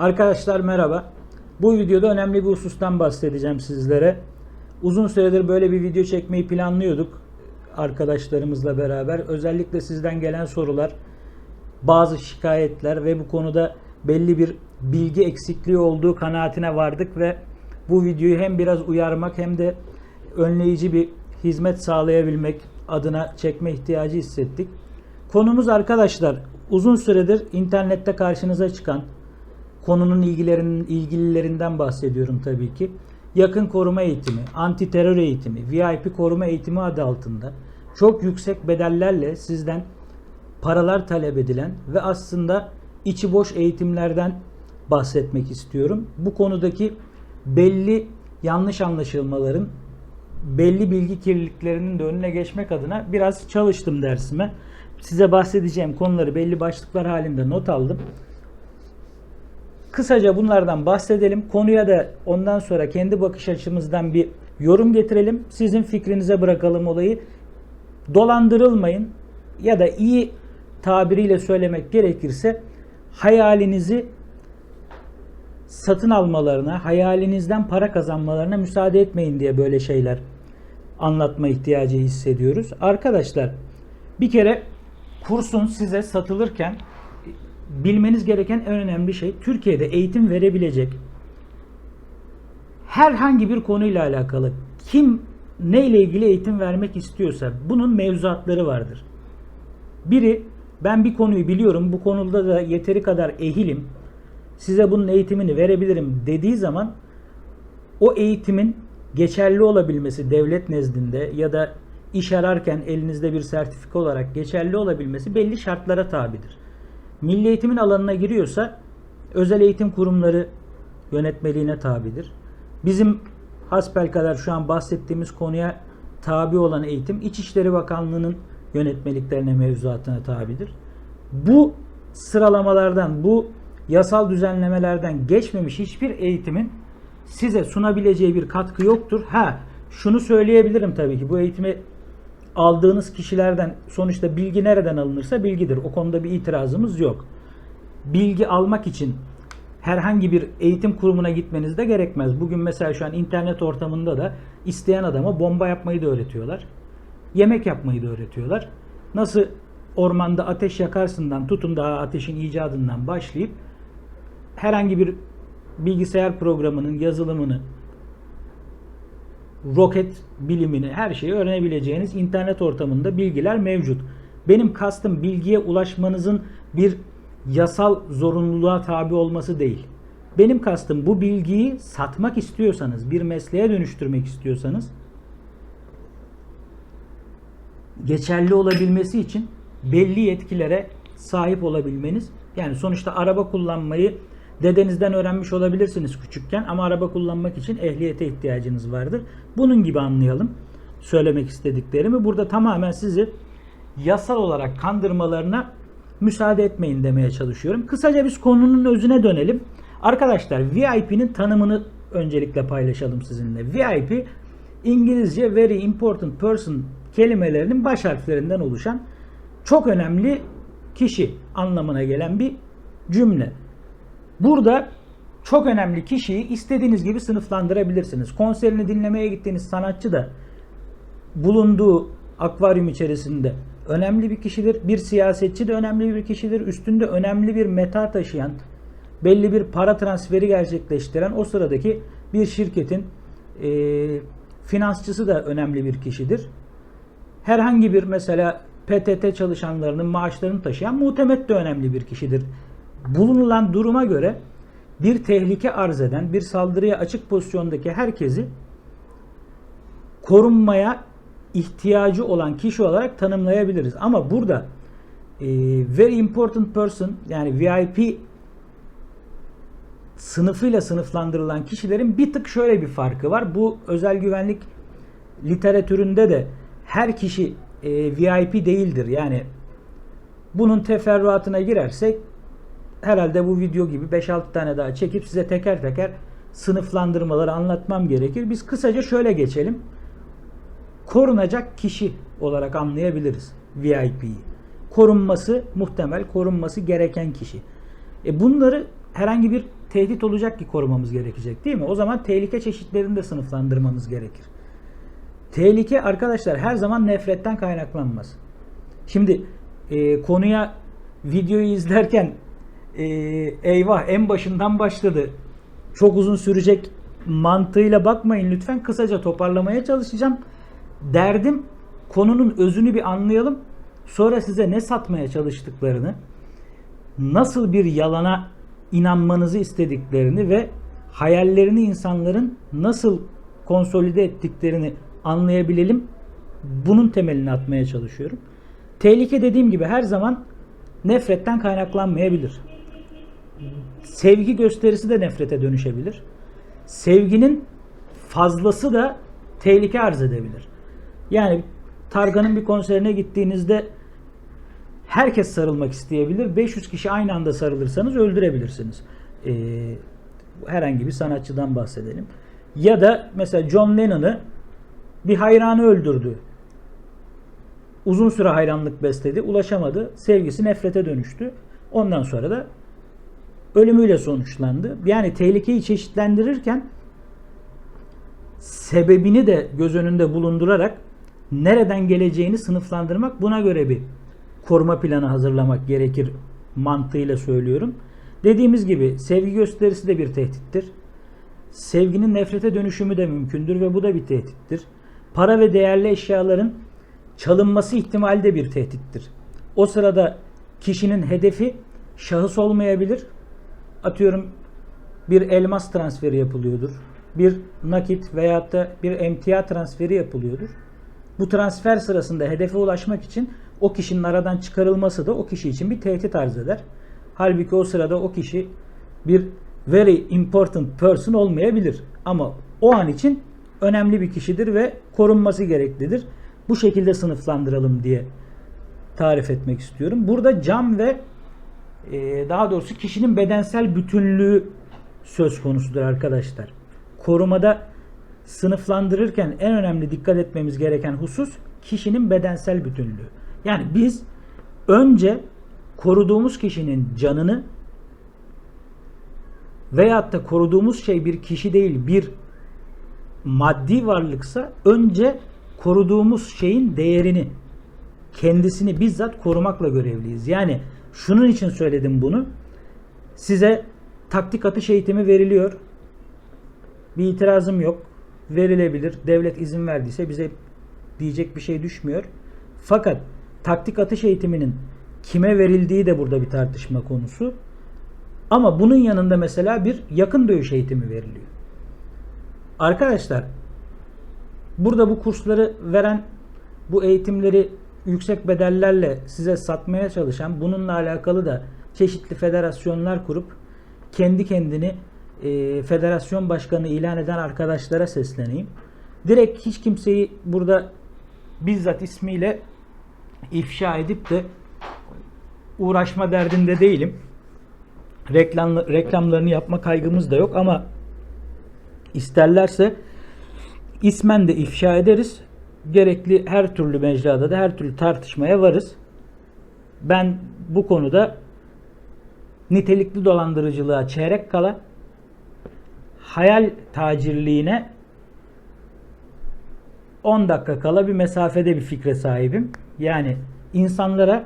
Arkadaşlar merhaba. Bu videoda önemli bir husustan bahsedeceğim sizlere. Uzun süredir böyle bir video çekmeyi planlıyorduk arkadaşlarımızla beraber. Özellikle sizden gelen sorular, bazı şikayetler ve bu konuda belli bir bilgi eksikliği olduğu kanaatine vardık ve bu videoyu hem biraz uyarmak hem de önleyici bir hizmet sağlayabilmek adına çekme ihtiyacı hissettik. Konumuz arkadaşlar uzun süredir internette karşınıza çıkan konunun ilgilerinin ilgililerinden bahsediyorum tabii ki. Yakın koruma eğitimi, anti terör eğitimi, VIP koruma eğitimi adı altında çok yüksek bedellerle sizden paralar talep edilen ve aslında içi boş eğitimlerden bahsetmek istiyorum. Bu konudaki belli yanlış anlaşılmaların, belli bilgi kirliliklerinin de önüne geçmek adına biraz çalıştım dersime. Size bahsedeceğim konuları belli başlıklar halinde not aldım. Kısaca bunlardan bahsedelim. Konuya da ondan sonra kendi bakış açımızdan bir yorum getirelim. Sizin fikrinize bırakalım olayı. Dolandırılmayın ya da iyi tabiriyle söylemek gerekirse hayalinizi satın almalarına, hayalinizden para kazanmalarına müsaade etmeyin diye böyle şeyler anlatma ihtiyacı hissediyoruz. Arkadaşlar bir kere kursun size satılırken bilmeniz gereken en önemli şey Türkiye'de eğitim verebilecek herhangi bir konuyla alakalı kim neyle ilgili eğitim vermek istiyorsa bunun mevzuatları vardır. Biri ben bir konuyu biliyorum bu konuda da yeteri kadar ehilim size bunun eğitimini verebilirim dediği zaman o eğitimin geçerli olabilmesi devlet nezdinde ya da iş ararken elinizde bir sertifika olarak geçerli olabilmesi belli şartlara tabidir. Milli eğitimin alanına giriyorsa özel eğitim kurumları yönetmeliğine tabidir. Bizim hasbel kadar şu an bahsettiğimiz konuya tabi olan eğitim İçişleri Bakanlığı'nın yönetmeliklerine mevzuatına tabidir. Bu sıralamalardan, bu yasal düzenlemelerden geçmemiş hiçbir eğitimin size sunabileceği bir katkı yoktur. Ha, şunu söyleyebilirim tabii ki bu eğitimi aldığınız kişilerden sonuçta bilgi nereden alınırsa bilgidir. O konuda bir itirazımız yok. Bilgi almak için herhangi bir eğitim kurumuna gitmeniz de gerekmez. Bugün mesela şu an internet ortamında da isteyen adama bomba yapmayı da öğretiyorlar. Yemek yapmayı da öğretiyorlar. Nasıl ormanda ateş yakarsından tutun daha ateşin icadından başlayıp herhangi bir bilgisayar programının yazılımını roket bilimini her şeyi öğrenebileceğiniz internet ortamında bilgiler mevcut. Benim kastım bilgiye ulaşmanızın bir yasal zorunluluğa tabi olması değil. Benim kastım bu bilgiyi satmak istiyorsanız, bir mesleğe dönüştürmek istiyorsanız geçerli olabilmesi için belli yetkilere sahip olabilmeniz. Yani sonuçta araba kullanmayı dedenizden öğrenmiş olabilirsiniz küçükken ama araba kullanmak için ehliyete ihtiyacınız vardır. Bunun gibi anlayalım söylemek istediklerimi. Burada tamamen sizi yasal olarak kandırmalarına müsaade etmeyin demeye çalışıyorum. Kısaca biz konunun özüne dönelim. Arkadaşlar VIP'nin tanımını öncelikle paylaşalım sizinle. VIP İngilizce very important person kelimelerinin baş harflerinden oluşan çok önemli kişi anlamına gelen bir cümle. Burada çok önemli kişiyi istediğiniz gibi sınıflandırabilirsiniz. Konserini dinlemeye gittiğiniz sanatçı da bulunduğu akvaryum içerisinde önemli bir kişidir. Bir siyasetçi de önemli bir kişidir. Üstünde önemli bir meta taşıyan, belli bir para transferi gerçekleştiren o sıradaki bir şirketin e, finansçısı da önemli bir kişidir. Herhangi bir mesela PTT çalışanlarının maaşlarını taşıyan muhtemet de önemli bir kişidir. Bulunulan duruma göre bir tehlike arz eden, bir saldırıya açık pozisyondaki herkesi korunmaya ihtiyacı olan kişi olarak tanımlayabiliriz. Ama burada e, very important person yani VIP sınıfıyla sınıflandırılan kişilerin bir tık şöyle bir farkı var. Bu özel güvenlik literatüründe de her kişi e, VIP değildir. Yani bunun teferruatına girersek herhalde bu video gibi 5-6 tane daha çekip size teker teker sınıflandırmaları anlatmam gerekir. Biz kısaca şöyle geçelim. Korunacak kişi olarak anlayabiliriz VIP'yi. Korunması muhtemel, korunması gereken kişi. E bunları herhangi bir tehdit olacak ki korumamız gerekecek değil mi? O zaman tehlike çeşitlerini de sınıflandırmamız gerekir. Tehlike arkadaşlar her zaman nefretten kaynaklanmaz. Şimdi e, konuya videoyu izlerken e, eyvah en başından başladı. Çok uzun sürecek mantığıyla bakmayın lütfen. Kısaca toparlamaya çalışacağım. Derdim konunun özünü bir anlayalım. Sonra size ne satmaya çalıştıklarını, nasıl bir yalana inanmanızı istediklerini ve hayallerini insanların nasıl konsolide ettiklerini anlayabilelim. Bunun temelini atmaya çalışıyorum. Tehlike dediğim gibi her zaman nefretten kaynaklanmayabilir. Sevgi gösterisi de nefrete dönüşebilir. Sevginin fazlası da tehlike arz edebilir. Yani Tarkan'ın bir konserine gittiğinizde herkes sarılmak isteyebilir. 500 kişi aynı anda sarılırsanız öldürebilirsiniz. Ee, herhangi bir sanatçıdan bahsedelim. Ya da mesela John Lennon'ı bir hayranı öldürdü. Uzun süre hayranlık besledi, ulaşamadı. Sevgisi nefrete dönüştü. Ondan sonra da ölümüyle sonuçlandı. Yani tehlikeyi çeşitlendirirken sebebini de göz önünde bulundurarak nereden geleceğini sınıflandırmak buna göre bir koruma planı hazırlamak gerekir mantığıyla söylüyorum. Dediğimiz gibi sevgi gösterisi de bir tehdittir. Sevginin nefrete dönüşümü de mümkündür ve bu da bir tehdittir. Para ve değerli eşyaların çalınması ihtimali de bir tehdittir. O sırada kişinin hedefi şahıs olmayabilir. Atıyorum bir elmas transferi yapılıyordur. Bir nakit veyahut da bir emtia transferi yapılıyordur. Bu transfer sırasında hedefe ulaşmak için o kişinin aradan çıkarılması da o kişi için bir tehdit arz eder. Halbuki o sırada o kişi bir very important person olmayabilir. Ama o an için önemli bir kişidir ve korunması gereklidir. Bu şekilde sınıflandıralım diye tarif etmek istiyorum. Burada cam ve e, daha doğrusu kişinin bedensel bütünlüğü söz konusudur arkadaşlar. Korumada sınıflandırırken en önemli dikkat etmemiz gereken husus kişinin bedensel bütünlüğü. Yani biz önce koruduğumuz kişinin canını veyahut da koruduğumuz şey bir kişi değil bir maddi varlıksa önce koruduğumuz şeyin değerini kendisini bizzat korumakla görevliyiz. Yani şunun için söyledim bunu. Size taktik atış eğitimi veriliyor. Bir itirazım yok. Verilebilir. Devlet izin verdiyse bize diyecek bir şey düşmüyor. Fakat taktik atış eğitiminin kime verildiği de burada bir tartışma konusu. Ama bunun yanında mesela bir yakın dövüş eğitimi veriliyor. Arkadaşlar burada bu kursları veren bu eğitimleri yüksek bedellerle size satmaya çalışan bununla alakalı da çeşitli federasyonlar kurup kendi kendini e, federasyon başkanı ilan eden arkadaşlara sesleneyim. Direkt hiç kimseyi burada bizzat ismiyle ifşa edip de uğraşma derdinde değilim. Reklam, reklamlarını yapma kaygımız da yok ama isterlerse ismen de ifşa ederiz. Gerekli her türlü mecrada da her türlü tartışmaya varız. Ben bu konuda nitelikli dolandırıcılığa çeyrek kala hayal tacirliğine 10 dakika kala bir mesafede bir fikre sahibim. Yani insanlara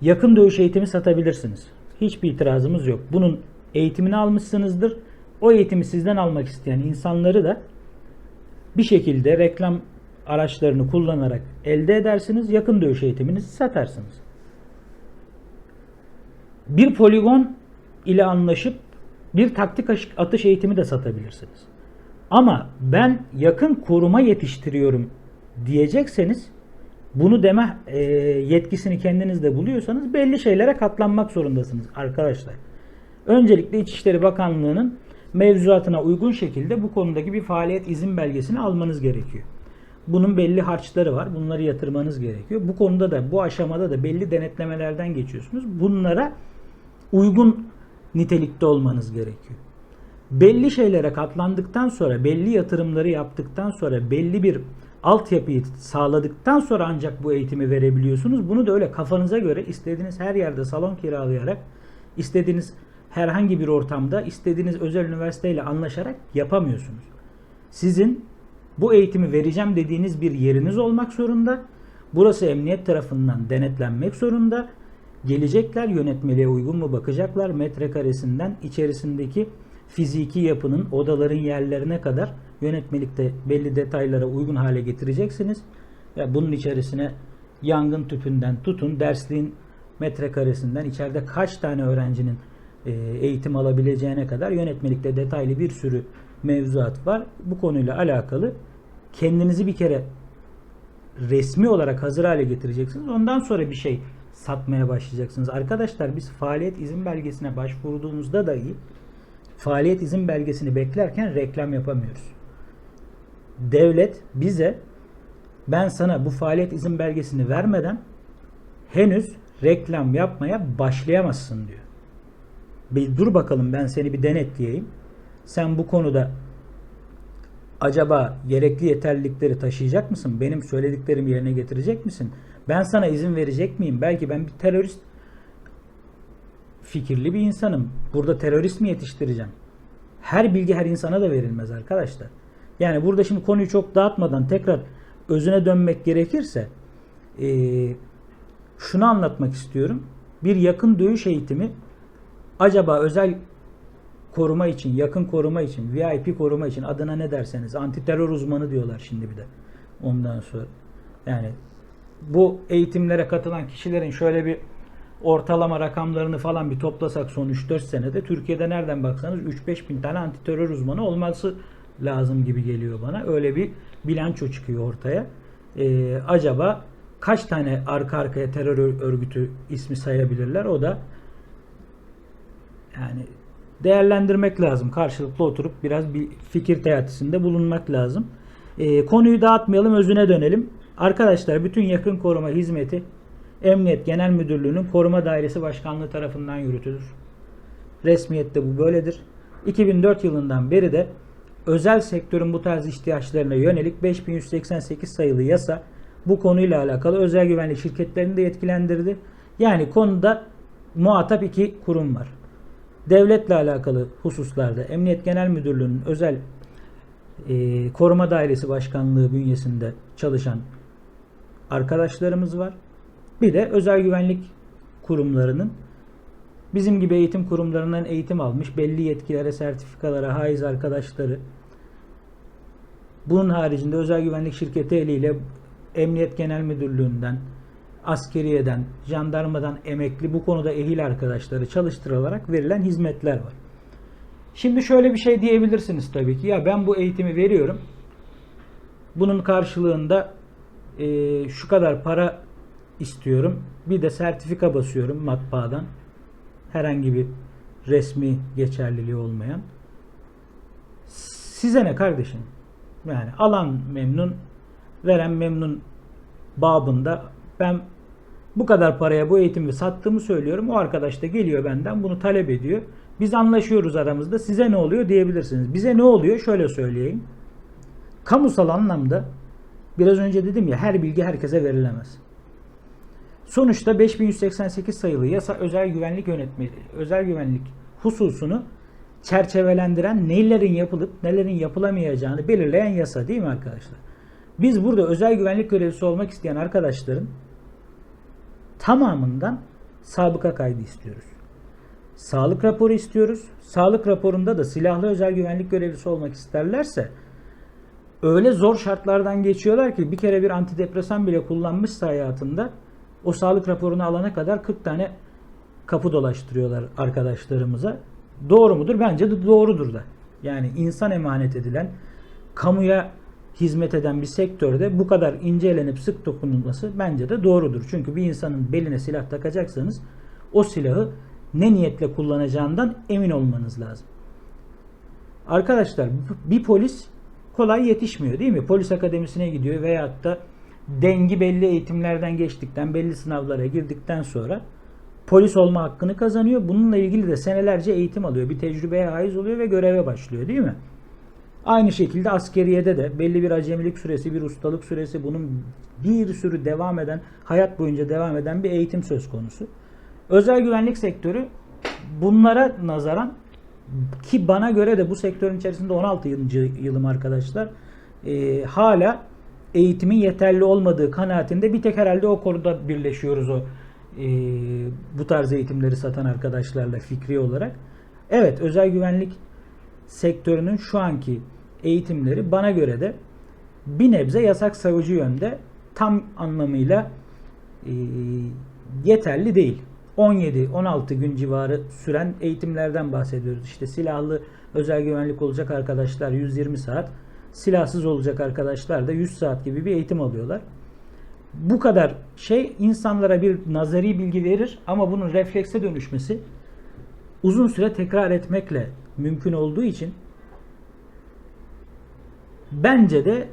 yakın dövüş eğitimi satabilirsiniz. Hiçbir itirazımız yok. Bunun eğitimini almışsınızdır. O eğitimi sizden almak isteyen insanları da bir şekilde reklam araçlarını kullanarak elde edersiniz. Yakın dövüş eğitiminizi satarsınız. Bir poligon ile anlaşıp bir taktik atış eğitimi de satabilirsiniz. Ama ben yakın koruma yetiştiriyorum diyecekseniz bunu deme e, yetkisini kendinizde buluyorsanız belli şeylere katlanmak zorundasınız arkadaşlar. Öncelikle İçişleri Bakanlığı'nın mevzuatına uygun şekilde bu konudaki bir faaliyet izin belgesini almanız gerekiyor. Bunun belli harçları var. Bunları yatırmanız gerekiyor. Bu konuda da bu aşamada da belli denetlemelerden geçiyorsunuz. Bunlara uygun nitelikte olmanız gerekiyor. Belli şeylere katlandıktan sonra, belli yatırımları yaptıktan sonra, belli bir altyapıyı sağladıktan sonra ancak bu eğitimi verebiliyorsunuz. Bunu da öyle kafanıza göre istediğiniz her yerde salon kiralayarak, istediğiniz herhangi bir ortamda istediğiniz özel üniversiteyle anlaşarak yapamıyorsunuz. Sizin bu eğitimi vereceğim dediğiniz bir yeriniz olmak zorunda. Burası emniyet tarafından denetlenmek zorunda. Gelecekler yönetmeliğe uygun mu bakacaklar. Metrekaresinden içerisindeki fiziki yapının odaların yerlerine kadar yönetmelikte belli detaylara uygun hale getireceksiniz. Ve bunun içerisine yangın tüpünden tutun dersliğin metrekaresinden içeride kaç tane öğrencinin e, eğitim alabileceğine kadar yönetmelikte detaylı bir sürü mevzuat var. Bu konuyla alakalı kendinizi bir kere resmi olarak hazır hale getireceksiniz. Ondan sonra bir şey satmaya başlayacaksınız. Arkadaşlar biz faaliyet izin belgesine başvurduğumuzda dahi faaliyet izin belgesini beklerken reklam yapamıyoruz. Devlet bize ben sana bu faaliyet izin belgesini vermeden henüz reklam yapmaya başlayamazsın diyor. Bir dur bakalım ben seni bir denetleyeyim. Sen bu konuda acaba gerekli yeterlilikleri taşıyacak mısın? Benim söylediklerimi yerine getirecek misin? Ben sana izin verecek miyim? Belki ben bir terörist fikirli bir insanım. Burada terörist mi yetiştireceğim? Her bilgi her insana da verilmez arkadaşlar. Yani burada şimdi konuyu çok dağıtmadan tekrar özüne dönmek gerekirse eee şunu anlatmak istiyorum. Bir yakın dövüş eğitimi acaba özel koruma için, yakın koruma için, VIP koruma için adına ne derseniz anti uzmanı diyorlar şimdi bir de. Ondan sonra yani bu eğitimlere katılan kişilerin şöyle bir ortalama rakamlarını falan bir toplasak son 3-4 senede Türkiye'de nereden baksanız 3-5 bin tane anti uzmanı olması lazım gibi geliyor bana. Öyle bir bilanço çıkıyor ortaya. Ee, acaba kaç tane arka arkaya terör örgütü ismi sayabilirler? O da yani değerlendirmek lazım. Karşılıklı oturup biraz bir fikir teatisinde bulunmak lazım. Ee, konuyu dağıtmayalım, özüne dönelim. Arkadaşlar bütün yakın koruma hizmeti Emniyet Genel Müdürlüğü'nün Koruma Dairesi Başkanlığı tarafından yürütülür. Resmiyette bu böyledir. 2004 yılından beri de özel sektörün bu tarz ihtiyaçlarına yönelik 5188 sayılı yasa bu konuyla alakalı özel güvenlik şirketlerini de yetkilendirdi. Yani konuda muhatap iki kurum var. Devletle alakalı hususlarda Emniyet Genel Müdürlüğü'nün özel e, koruma dairesi başkanlığı bünyesinde çalışan arkadaşlarımız var. Bir de özel güvenlik kurumlarının bizim gibi eğitim kurumlarından eğitim almış belli yetkilere, sertifikalara haiz arkadaşları. Bunun haricinde özel güvenlik şirketi eliyle Emniyet Genel Müdürlüğü'nden, askeriyeden, jandarmadan emekli bu konuda ehil arkadaşları çalıştırılarak verilen hizmetler var. Şimdi şöyle bir şey diyebilirsiniz tabii ki. Ya ben bu eğitimi veriyorum. Bunun karşılığında e, şu kadar para istiyorum. Bir de sertifika basıyorum matbaadan. Herhangi bir resmi geçerliliği olmayan. Size ne kardeşim? Yani alan memnun, veren memnun babında ben bu kadar paraya bu eğitimi sattığımı söylüyorum. O arkadaş da geliyor benden bunu talep ediyor. Biz anlaşıyoruz aramızda. Size ne oluyor diyebilirsiniz. Bize ne oluyor? Şöyle söyleyeyim. Kamusal anlamda biraz önce dedim ya her bilgi herkese verilemez. Sonuçta 5188 sayılı yasa özel güvenlik yönetmeliği, özel güvenlik hususunu çerçevelendiren nelerin yapılıp nelerin yapılamayacağını belirleyen yasa değil mi arkadaşlar? Biz burada özel güvenlik görevlisi olmak isteyen arkadaşların tamamından sabıka kaydı istiyoruz. Sağlık raporu istiyoruz. Sağlık raporunda da silahlı özel güvenlik görevlisi olmak isterlerse öyle zor şartlardan geçiyorlar ki bir kere bir antidepresan bile kullanmışsa hayatında o sağlık raporunu alana kadar 40 tane kapı dolaştırıyorlar arkadaşlarımıza. Doğru mudur? Bence de doğrudur da. Yani insan emanet edilen, kamuya hizmet eden bir sektörde bu kadar incelenip sık dokunulması bence de doğrudur. Çünkü bir insanın beline silah takacaksanız o silahı ne niyetle kullanacağından emin olmanız lazım. Arkadaşlar bir polis kolay yetişmiyor değil mi? Polis akademisine gidiyor veyahut da dengi belli eğitimlerden geçtikten, belli sınavlara girdikten sonra polis olma hakkını kazanıyor. Bununla ilgili de senelerce eğitim alıyor. Bir tecrübeye haiz oluyor ve göreve başlıyor değil mi? Aynı şekilde askeriyede de belli bir acemilik süresi, bir ustalık süresi bunun bir sürü devam eden, hayat boyunca devam eden bir eğitim söz konusu. Özel güvenlik sektörü bunlara nazaran ki bana göre de bu sektörün içerisinde 16 yılcı yılım arkadaşlar e, hala eğitimin yeterli olmadığı kanaatinde bir tek herhalde o konuda birleşiyoruz o e, bu tarz eğitimleri satan arkadaşlarla fikri olarak. Evet özel güvenlik sektörünün şu anki eğitimleri bana göre de bir nebze yasak savcı yönde tam anlamıyla e, yeterli değil. 17-16 gün civarı süren eğitimlerden bahsediyoruz. İşte silahlı özel güvenlik olacak arkadaşlar 120 saat, silahsız olacak arkadaşlar da 100 saat gibi bir eğitim alıyorlar. Bu kadar şey insanlara bir nazari bilgi verir ama bunun reflekse dönüşmesi uzun süre tekrar etmekle mümkün olduğu için bence de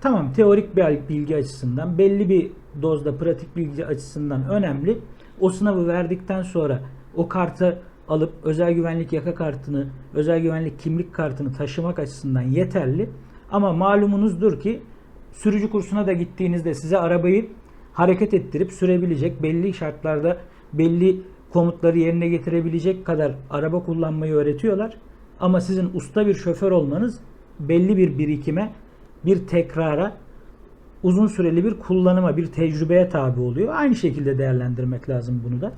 tamam teorik bir bilgi açısından belli bir dozda pratik bilgi açısından önemli. O sınavı verdikten sonra o kartı alıp özel güvenlik yaka kartını, özel güvenlik kimlik kartını taşımak açısından yeterli. Ama malumunuzdur ki sürücü kursuna da gittiğinizde size arabayı hareket ettirip sürebilecek belli şartlarda belli komutları yerine getirebilecek kadar araba kullanmayı öğretiyorlar. Ama sizin usta bir şoför olmanız belli bir birikime, bir tekrara, uzun süreli bir kullanıma, bir tecrübeye tabi oluyor. Aynı şekilde değerlendirmek lazım bunu da.